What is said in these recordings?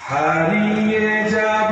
হারিয়ে যাব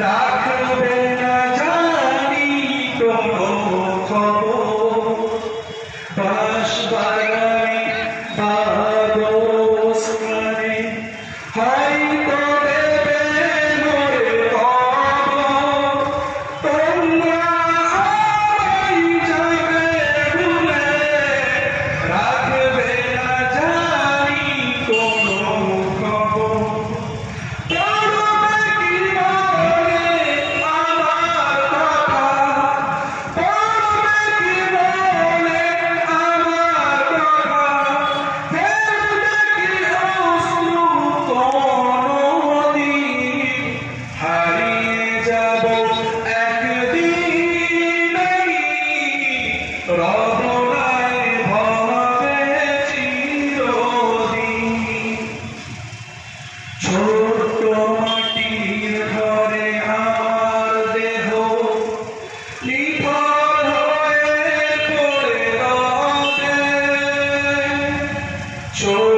রাখবে না জানি কোনো খবর। বাস বাই Show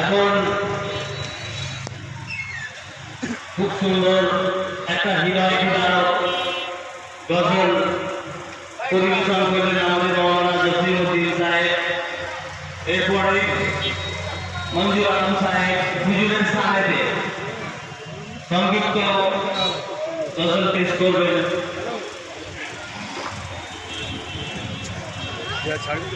এখন খুব সুন্দর একটা হৃদয় ফিরানো গজল পরিবেশন করলেন আমাদের মহারা জসিম উদ্দিন সাহেব। এরপরে মঞ্জুর আলম সাহেব, হুজুরের সাহেবে সংক্ষিপ্ত গজল পেশ করবেন। আচ্ছা, ছাড়ি।